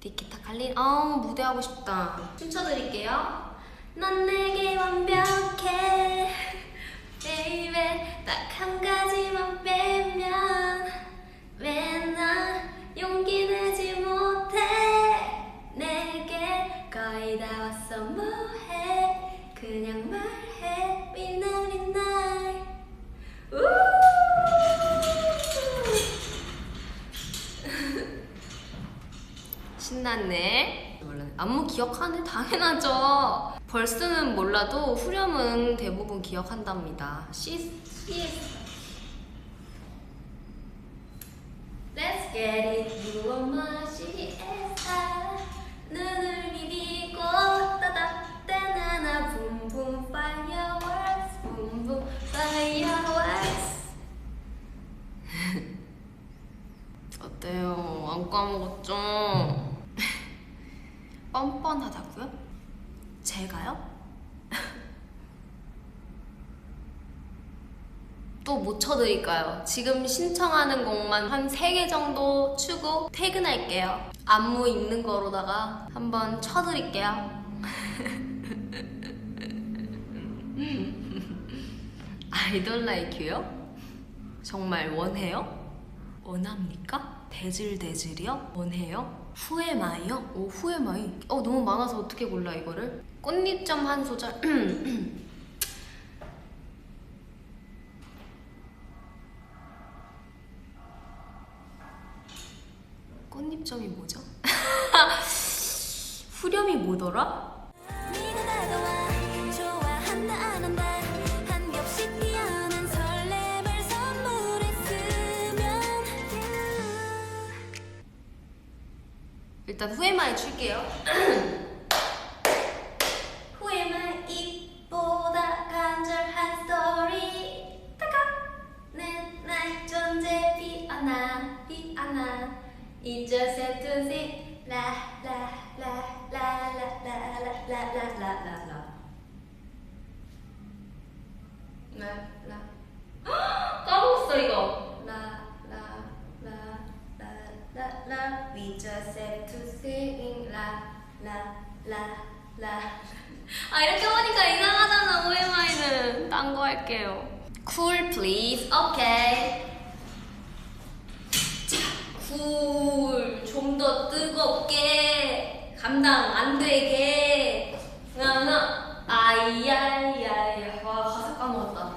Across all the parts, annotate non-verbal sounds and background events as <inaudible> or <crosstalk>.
디키타 칼린 아 무대 하고 싶다. 춤춰드릴게요. 넌 내게 완벽해. <laughs> Baby 딱 한 가지만 빼 기억하네? 당연하죠. 벌스는 몰라도 후렴은 대부분 기억한답니다. C, CS. Let's get it, you are my CSR. 눈을 비비고 따닥따나나 boom boom fireworks, boom fireworks. 어때요? 안 까먹었죠? 뻔뻔하다고요? 제가요? <laughs> 또 못 쳐드릴까요? 지금 신청하는 곡만 한 3개 정도 추고 퇴근할게요. 안무 있는 거로다가 한번 쳐드릴게요. <laughs> 아이돌 라이큐요? 정말 원해요? 원합니까? 대질대질이요? 원해요? 후회마이요? 오 후회마이 어 너무 많아서 어떻게 골라 이거를? 꽃잎점 한 소절 <clears throat> 꽃잎점이 뭐죠? <laughs> 후렴이 뭐더라? 일단 후회마이 출게요. <clears throat> 간절한 to see 라라 딴 거 할게요 Cool please 오케이 쿨, 좀더 뜨겁게, 감당 안 되게, 하나, 아이야이야이, 와, 가사 까먹었다.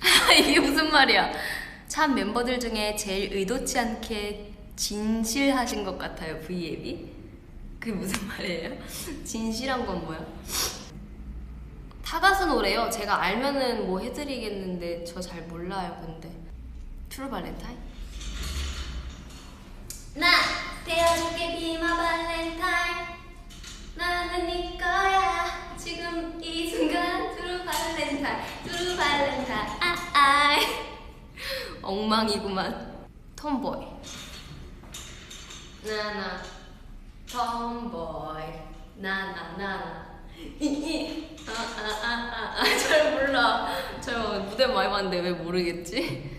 <laughs> 이게 무슨 말이야? 참 멤버들 중에 제일 의도치 않게 진실하신 것 같아요, V앱이. 그게 무슨 말이에요? <laughs> 진실한 건 뭐야? 타가수 노래요. 제가 알면은 뭐 해드리겠는데 저 잘 몰라요, 근데. 트루 발렌타인? 나 태워줄게 비마 발렌타인 나는 네 거야. 지금 이 순간 트루 발렌타인 트루 발렌타인 아아이 엉망이구만. 톰보이 나나. 톰보이 나나나나 아아아아잘 <laughs> 몰라. 저 무대 많이 봤는데 왜 모르겠지?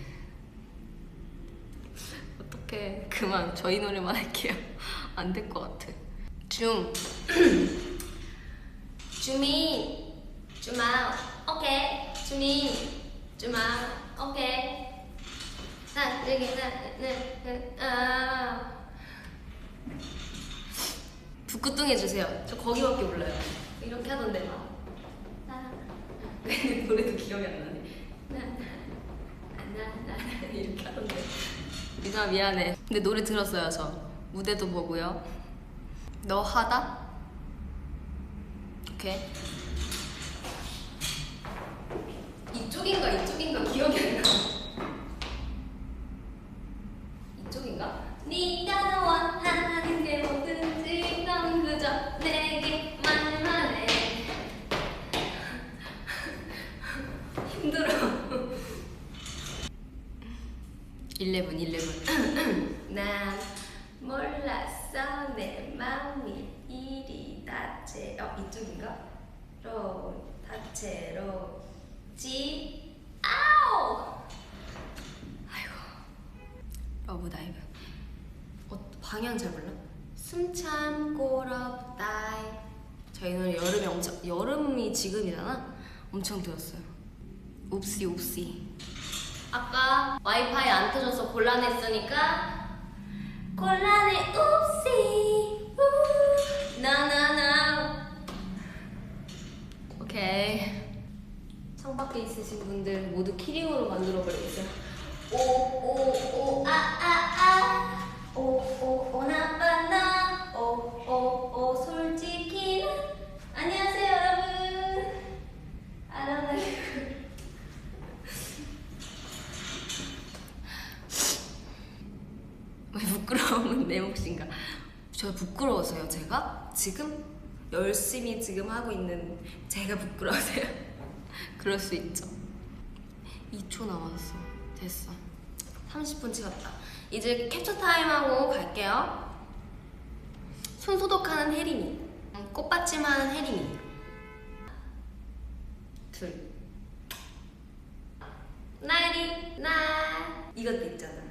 어떡해. 그만. 저희 노래만 할게요. <laughs> 안 될 것 같아. 줌. <clears throat> 줌인. 줌아웃. 오케이. 줌인. 줌아웃. 오케이. 하나 둘셋넷넷아. 북구뚱 해주세요. 저 거기밖에 몰라요 이렇게 하던데 막 근데 노래도 기억이 안 나네 나나나 이렇게 하던데 미나 미안해. 근데 노래 들었어요 저. 무대도 보고요. 너 하다? 오케이. 이쪽인가 이쪽인가 기억이 안 나. 이쪽인가? 네가 나 원하는 게 뭐든지 넌 그저 내게 말만 해. 힘들어. 11, 11. <clears throat> 난 몰랐어. 내 마음이 이리 다채. 어 이쪽인가? 로 다채로 지 아우 아이고. 러브 다이브. 어, 방향 잘 몰라? 숨 참고 럽다이. 저희는 여름이 엄청 여름이 지금이잖아 엄청 더웠어요. 옵시 옵시 아까 와이파이 안 터져서 곤란했으니까 곤란해 옵시 부끄러움은 내 몫인가? 저 부끄러워서요 제가? 지금? 열심히 지금 하고 있는 제가 부끄러워서요. <laughs> 그럴 수 있죠. 2초 남았어. 됐어. 30분 찍었다. 이제 캡처 타임하고 갈게요. 손 소독하는 혜림이. 음, 꽃받침 하는 혜림이. 둘. 나리 나. 이것도 있잖아.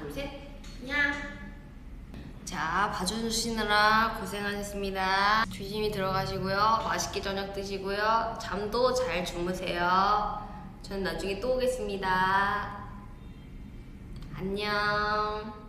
둘셋 냥 자, 봐주시느라 고생하셨습니다. 조심히 들어가시고요. 맛있게 저녁 드시고요. 잠도 잘 주무세요. 저는 나중에 또 오겠습니다. 안녕.